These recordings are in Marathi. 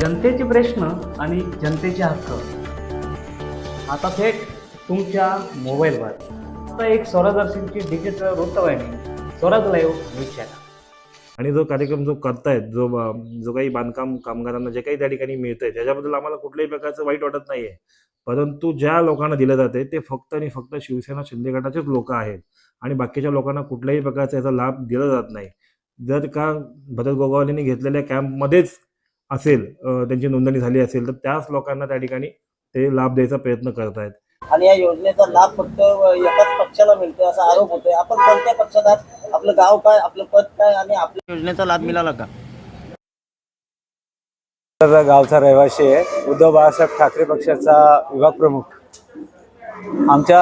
जनतेचे प्रश्न आणि जनतेचे हक्क. आता थेट तुमच्या मोबाईलवर. आता एक स्वरादर्शनची डिजिटल वृत्तवाहिनी स्वराज लाईव्ह न्यूज चॅनल आणि जो कार्यक्रम जो करतायत जो जो काही बांधकाम कामगारांना जे काही त्या ठिकाणी मिळतंय त्याच्याबद्दल आम्हाला कुठल्याही प्रकारचं वाईट वाटत नाहीये. परंतु ज्या लोकांना दिलं जाते ते फक्त आणि फक्त शिवसेना शिंदे गटाचेच लोक आहेत. आणि बाकीच्या लोकांना कुठल्याही प्रकारचा याचा लाभ दिला जात नाही. जर का भरत गोगावलेंनी घेतलेल्या कॅम्पमध्येच असेल त्यांची नोंदणी झाली असेल तर त्याच लोकांना त्या ठिकाणी ते लाभ द्यायचा प्रयत्न करतायत. आणि या योजनेचा लाभ फक्त एकाच पक्षाला मिळतो असा आरोप होतोय. आपण कोणत्या पक्षात आहात? आपलं गाव काय? आपलं पद काय? आणि आपल्या योजनेचा लाभ मिळाला का? तर गावचा रहिवासी आहे. उद्धव बाळासाहेब ठाकरे पक्षाचा विभाग प्रमुख. आमच्या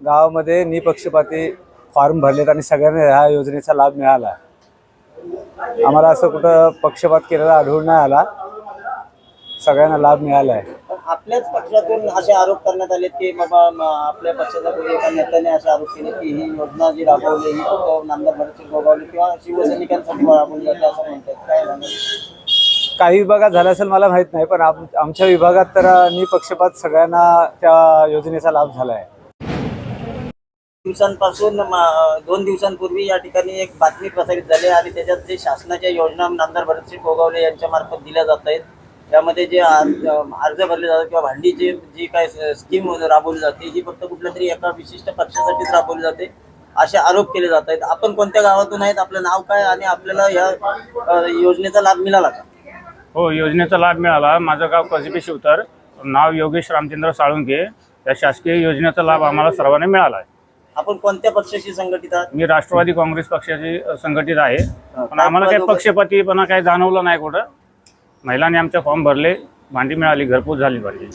गावामध्ये निपक्षपाती फॉर्म भरलेत आणि सगळ्यांना ह्या योजनेचा लाभ मिळाला. आम्हाला असं कुठं पक्षपात केलेला आढळून नाही आला. सगळ्यांना लाभ मिळाला आहे. आपल्याच पक्षातून असे आरोप करण्यात आले की बाबा आपल्या पक्षाच्या कोणी एका नेत्याने असे आरोप केले की ही योजना जी राबवली ही फक्त नामदार भरतसिंग गोगावली किंवा शिवसैनिकांसाठी राबवली जाते असं म्हणतात. काय? काही विभागात झालं असेल मला माहीत नाही पण आम आमच्या विभागात तर निपक्षपात सगळ्यांना त्या योजनेचा लाभ झाला आहे. दिवसांपासून म, दोन दिवसांपूर्वी या ठिकाणी एक बातमी प्रसारित झाली आणि त्याच्यात जे शासनाच्या योजना नामदार भरतसिंग गोगावले यांच्या मार्फत दिल्या जात आहेत. त्यामध्ये जे अर्ज अर्ज भरले जातात किंवा भांडीचे जी काय स्कीम राबवली जाते ही फक्त कुठल्या तरी एका विशिष्ट पक्षासाठीच राबवली जाते असे आरोप केले जात आहेत. आपण कोणत्या गावातून आहेत आपलं नाव काय आणि आपल्याला या योजनेचा लाभ मिळाला का? हो योजनेचा लाभ मिळाला. माझं गाव कसबी शिवतर. नाव योगेश रामचंद्र साळुंके या शासकीय योजनेचा लाभ आम्हाला सर्वांना मिळाला आहे. आपण कोणत्या पक्षाशी संघटित आहात? मी राष्ट्रवादी काँग्रेस पक्षाची अ, संघटित आहे. पण आम्हाला काही? पक्षपातीपणा काही जाणवलं नाही कुठं. महिलांनी आमचे फॉर्म भरले भांडी मिळाली घरपोच झाली पाहिजे.